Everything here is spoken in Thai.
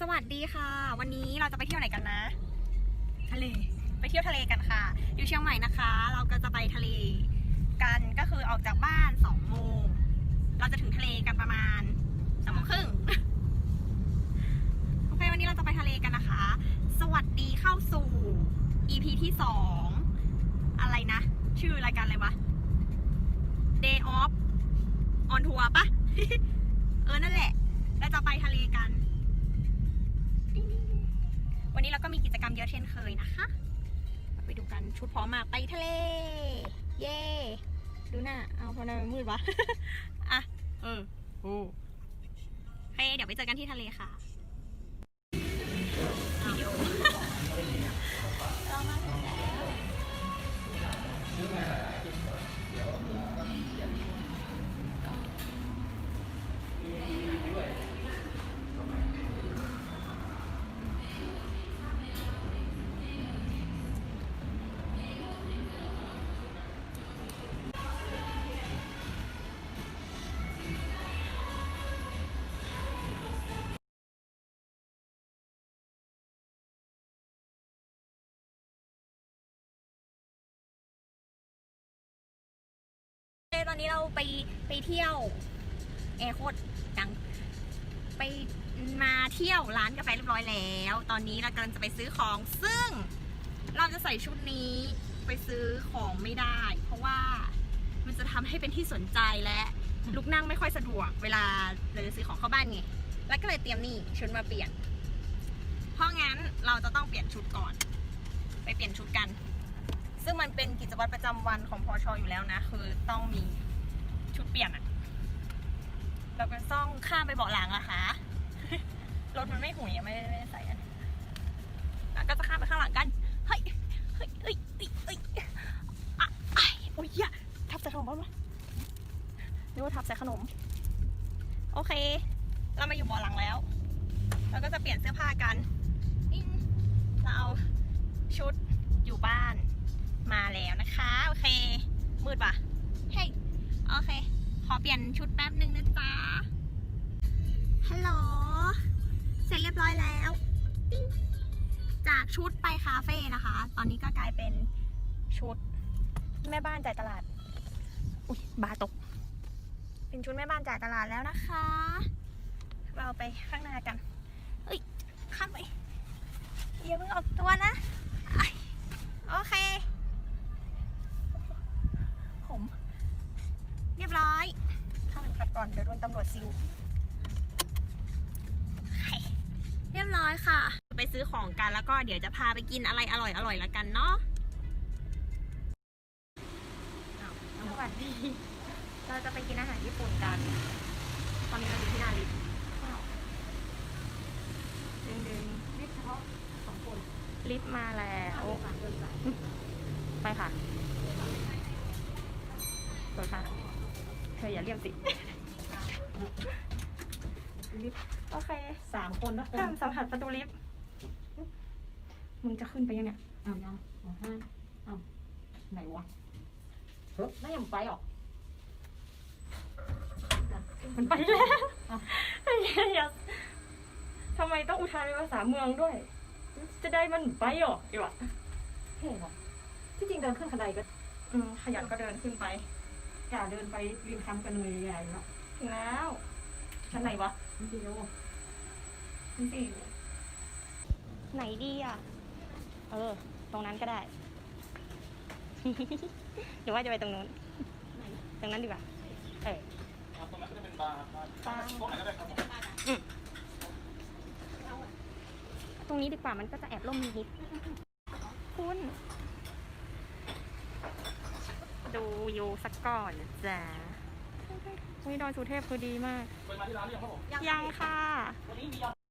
สวัสดีค่ะ วันนี้เราจะไปเที่ยวไหนกันนะ ทะเล ไปเที่ยวทะเลกันค่ะ อยู่เชียงใหม่นะคะ เราก็จะไปทะเลกันก็คือออกจากบ้านสองโมงเราจะถึงทะเลกันประมาณสามโมงครึ่งโอเควันนี้เราจะไปทะเลกันนะคะ สวัสดีเข้าสู่ EP ที่สองอะไรนะ ชื่อรายการอะไรวะ Day off on tour ปะเออนั่นแหละ เราจะไปทะเลกัน วันนี้เราก็มีกิจกรรมเยอะเช่นเคยนะคะ ไปดูกันชุดพร้อมมากไปทะเล เย่ดูหน้า เอาพอนามันมืดวะ อะ เออ โอ้เฮ้ยเดี๋ยวไปเจอกันที่ทะเลค่ะ นนี้เราไปไปเที่ยวแอร์โคตรดัง ไปมาเที่ยวร้านกาแฟเรียบร้อยแล้ว ตอนนี้เรากำลังจะไปซื้อของ ซึ่งเราจะใส่ชุดนี้ไปซื้อของไม่ได้ เพราะว่ามันจะทำให้เป็นที่สนใจและลุกนั่งไม่ค่อยสะดวก เวลาเราจะซื้อของเข้าบ้านไง แล้วก็เลยเตรียมนี่ชุดมาเปลี่ยน เพราะงั้นเราจะต้องเปลี่ยนชุดก่อน ไปเปลี่ยนชุดกัน ซึ่งมันเป็นกิจวัตรประจำวันของพอชออยู่แล้วนะ คือต้องมี ชุดเปลี่ยนอะเราเป็นต้องข้ามไปเบาะหลังอะคะรถมันไม่หุ่ยไม่ได้ไม่ใส่อันนี้แล้วก็จะข้ามไปข้างหลังกัน เฮ้ย เฮ้ย เฮ้ย เฮ้ยอะอ้ายโอ้ยทับใส่ขนมบ้างไหมนึกว่าทับใส่ขนม โอเค เรามาอยู่เบาะหลังแล้ว เราก็จะเปลี่ยนเสื้อผ้ากัน เราเอาชุดอยู่บ้านมาแล้วนะคะ โอเค มืดปะเฮ้ยโอเคขอเปลี่ยนชุดแป๊บหนึ่งนะจ๊ะ ฮัลโหล เสร็จเรียบร้อยแล้ว จากชุดไปคาเฟ่นะคะ ตอนนี้ก็กลายเป็นชุด แม่บ้านจ่ายตลาด อุ้ยบาตก เป็นชุดแม่บ้านจ่ายตลาดแล้วนะคะ เราไปข้างหน้ากัน เฮ้ย ข้ามไปอย่าเพิ่งออกตัวนะอ้ายโอเค ผม เรียบร้อย เข้าไปขัด ก่อนเดี๋ยวโดนตำรวจซิวเรียบร้อยค่ะ ไปซื้อของกันแล้วก็เดี๋ยวจะพาไปกินอะไรอร่อยอร่อยๆแล้วกันเนาะสวัสดี เราจะไปกินอาหารญี่ปุ่นกัน ตอนนี้เราอยู่ที่นาริดึงดึงๆลิฟเฉพาะสองคนลิฟต์มาแล้วไปค่ะเปิดค่ะ เธออย่าเรียกสิ ลิฟต์ โอเคสามคนนะห้ามสัมผัสประตูลิฟต์มึงจะขึ้นไปยังเนี่ยอ้าวยังอ๋อห้าอ้าวไหนวะเฮ้ยไม่ยังไปหรอกมันไปแล้วอย่าทำไมต้องอุทานเป็นภาษาเมืองด้วย จะได้มันไปหรอดีวะเท่หรอที่จริงเดินขึ้นคันไดก็อืมขยันก็เดินขึ้นไปกล้าเดินไปริมคำกันเลยใหญ่เนาะถึงแล้วชั้นไหนวะ นี่สิโอ้ชั้นสี่ไหนดีอะ เออ ตรงนั้นก็ได้ หรือว่าจะไปตรงนู้น ตรงนั้นดีกว่า เออตรงนั้นก็จะเป็นบาร์บาร์บาร์ตรงไหนก็ได้ครับผมตรงนี้ดีกว่ามันก็จะแอบร่มนิดๆคุณ ดูอยู่สักก่อนนะจ้าอุ้ยดอยสุเทพคือดีมากเคยมาที่ร้านหรือยังครับผมยังค่ะวันนี้มียำ